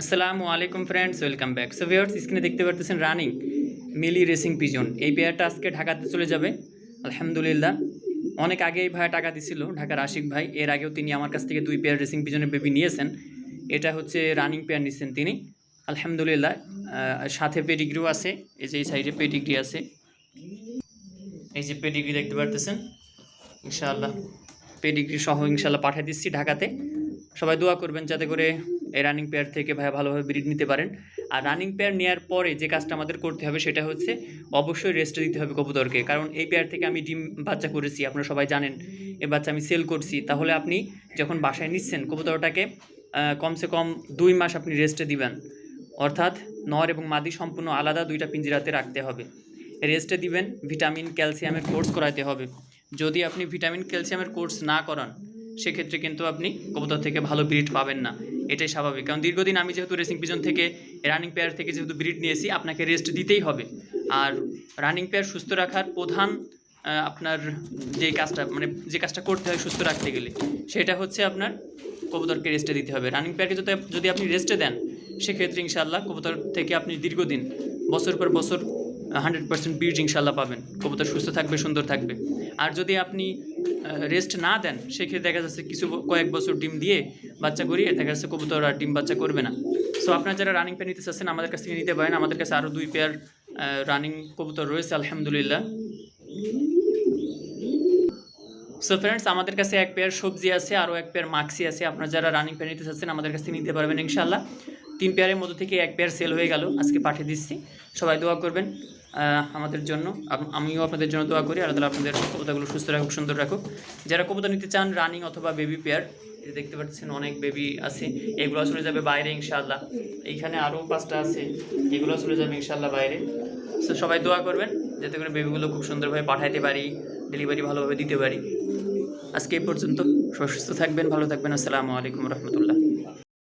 আসসালামু আলাইকুম friends welcome back so viewers স্ক্রিনে দেখতে পারতেছেন রানিং মিলি রেসিং পিজন এই পেয়ারটা আজকে ঢাকাতে চলে যাবে। আলহামদুলিল্লাহ। অনেক আগেই ভাই টাকা দিছিল, ঢাকার আশিক ভাই। এর আগেও তিনি আমার কাছ থেকে দুই পেয়ার রেসিং পিজনের বেবি নিয়েছেন। এটা হচ্ছে রানিং পেয়ার নিয়েছেন তিনি। আলহামদুলিল্লাহ। সাথে পেডিগ্রিও আছে। এই যে এই সাইডে পেডিগ্রি আছে। এই যে পেডিগ্রি দেখতে পারতেছেন। ইনশাআল্লাহ। পেডিগ্রি সহ ইনশাআল্লাহ পাঠিয়ে দিচ্ছি ঢাকাতে। সবাই দোয়া করবেন যাতে করে এই রানিং পেয়ার থেকে ভাই ভালোভাবে ব্রিড নিতে পারেন। আর রানিং পেয়ার নেওয়ার পরে যে কাজটা আমাদের করতে হবে সেটা হচ্ছে অবশ্যই রেস্ট দিতে হবে কবুতরকে। কারণ এই পেয়ার থেকে আমি ডিম বাচ্চা করেছি, আপনারা সবাই জানেন। এই বাচ্চা আমি সেল করছি, তাহলে আপনি যখন বাসায় নিচ্ছেন, কবুতরটাকে কমসে কম দুই মাস আপনি রেস্টে দিবেন। অর্থাৎ নর এবং মাদি সম্পূর্ণ আলাদা দুইটা পিঞ্জিরাতে রাখতে হবে। রেস্টে দিবেন ভিটামিন ক্যালসিয়ামের কোর্স করাতে হবে। যদি আপনি ভিটামিন ক্যালসিয়ামের কোর্স না করান সেক্ষেত্রে কিন্তু আপনি কবুতর থেকে ভালো ব্রিড পাবেন না। এটাই স্বাভাবিক। কারণ দীর্ঘদিন আমি যেহেতু রেসিং পিজন থেকে রানিং পেয়ার থেকে যেহেতু ব্রিড নিয়েছি, আপনাকে রেস্ট দিতেই হবে। আর রানিং পেয়ার সুস্থ রাখার প্রধান আপনার যে কাজটা মানে যে কাজটা করতে হয় সুস্থ রাখতে গেলে, সেটা হচ্ছে আপনার কবুতরকে রেস্টে দিতে হবে। রানিং পেয়ারকে যদি যদি আপনি রেস্টে দেন, সেক্ষেত্রে ইনশাল্লাহ কবুতর থেকে আপনি দীর্ঘদিন, বছর পর বছর হান্ড্রেড পার্সেন্ট বীজ ইনশাল্লাহ পাবেন। কবুতর সুস্থ থাকবে, সুন্দর থাকবে। আর যদি আপনি রেস্ট না দেন, সেক্ষেত্রে দেখা যাচ্ছে কিছু কয়েক বছর ডিম দিয়ে বাচ্চা করিয়ে দেখা যাচ্ছে কবুতর আর ডিম বাচ্চা করবে না। সো আপনারা যারা রানিং পেয়ার নিতে চাচ্ছেন, আমাদের কাছ থেকে নিতে পারেন। আমাদের কাছে আরও দুই পেয়ার রানিং কবুতর রয়েছে, আলহামদুলিল্লাহ। সো ফ্রেন্ডস আমাদের কাছে এক পেয়ার সবজি আছে আরও এক পেয়ার মাক্সি আছে। আপনারা যারা রানিং পেয়ার নিতে চাচ্ছেন, আমাদের কাছ থেকে নিতে পারবেন ইনশাল্লাহ তিন পেয়ারের মধ্যে থেকে এক পেয়ার সেল হয়ে গেল। আজকে পাঠিয়ে দিচ্ছি। সবাই দোয়া করবেন আমাদের জন্য। আমিও আপনাদের জন্য দোয়া করি। আল্লাহ আপনাদের কবিতাগুলো সুস্থ রাখুক, সুন্দর রাখুক। যারা কবিতা নিতে চান রানিং অথবা বেবি পেয়ার দেখতে পাচ্ছেন অনেক বেবি আছে। এগুলো চলে যাবে বাইরে, ইনশাআল্লাহ। এইখানে আরও পাঁচটা আছে। এগুলো চলে যাবে ইনশাআল্লাহ বাইরে। তো সবাই দোয়া করবেন, যাতে করে বেবিগুলো খুব সুন্দরভাবে পাঠাইতে পারি ডেলিভারি ভালোভাবে দিতে পারি। আজকে এই পর্যন্ত সুস্থ থাকবেন, ভালো থাকবেন। আসসালামু আলাইকুম রহমতুল্লাহ।